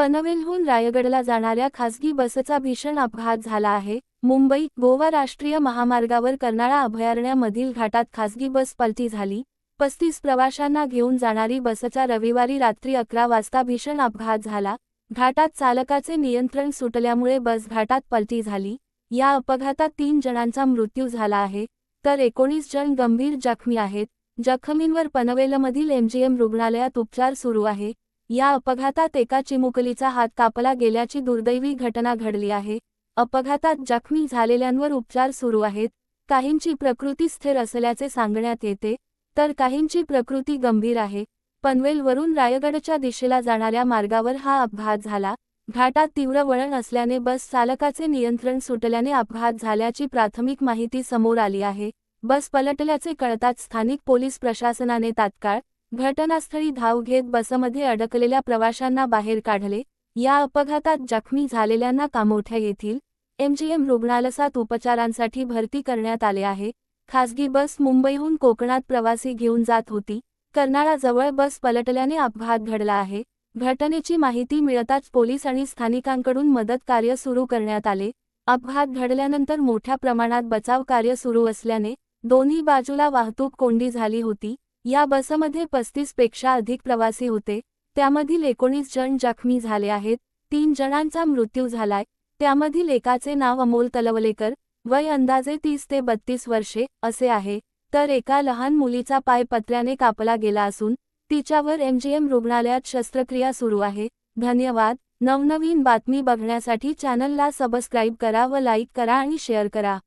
पनवेलहून रायगडला जाणाऱ्या खासगी बसचा भीषण अपघात झाला आहे. मुंबई गोवा राष्ट्रीय महामार्गावर कर्नाळा अभयारण्यामधील घाटात खासगी बस पलटी झाली. पस्तीस प्रवाशांना घेऊन जाणारी बसचा रविवारी रात्री अकरा वाजता भीषण अपघात झाला. घाटात चालकाचे नियंत्रण सुटल्यामुळे बस घाटात पलटी झाली. या अपघातात तीन जणांचा मृत्यू झाला आहे. तर एकोणीस जण गंभीर जखमी आहेत. जखमींवर पनवेलमधील एमजीएम रुग्णालयात उपचार सुरू आहे. या अपघातात एका चिमुकलीचा हात कापला गेल्याची दुर्दैवी घटना घडली आहे. अपघातात जखमी झालेल्यांवर उपचार सुरू आहेत. काहींची प्रकृती स्थिर असल्याचे सांगण्यात येते तर काहींची प्रकृती गंभीर आहे. पनवेलवरून रायगडच्या दिशेला जाणाऱ्या मार्गावर हा अपघात झाला. घाटात तीव्र वळण असल्याने बस चालकाचे नियंत्रण सुटल्याने अपघात झाल्याची प्राथमिक माहिती समोर आली आहे. बस पलटल्याचे कळताच स्थानिक पोलीस प्रशासनाने तात्काळ घटनास्थळी धाव घेत बसमध्ये अडकलेल्या प्रवाशांना बाहेर काढले. या अपघातात जखमी झालेल्यांना कामोठ्या येथील एमजीएम रुग्णालयात उपचारांसाठी भरती करण्यात आले आहे. खासगी बस मुंबईहून कोकणात प्रवासी घेऊन जात होती. कर्नाळाजवळ बस पलटल्याने अपघात घडला आहे. घटनेची माहिती मिळताच पोलीस आणि स्थानिकांकडून मदत कार्य सुरू करण्यात आले. अपघात घडल्यानंतर मोठ्या प्रमाणात बचाव कार्य सुरू असल्याने दोन्ही बाजूला वाहतूक कोंडी झाली होती. या बसमध्ये पस्तीसपेक्षा अधिक प्रवासी होते. त्यामधील एकोणीस जण जखमी झाले आहेत. तीन जणांचा मृत्यू झालाय. त्यामधील एकाचे नाव अमोल तलवलेकर. वय अंदाजे तीस ते बत्तीस वर्षे असे आहे. तर एका लहान मुलीचा पाय पत्र्याने कापला गेला असून तिच्यावर एमजीएम रुग्णालयात शस्त्रक्रिया सुरू आहे. धन्यवाद. नवनवीन बातमी बघण्यासाठी चॅनलला सबस्क्राईब करा व लाईक करा आणि शेअर करा.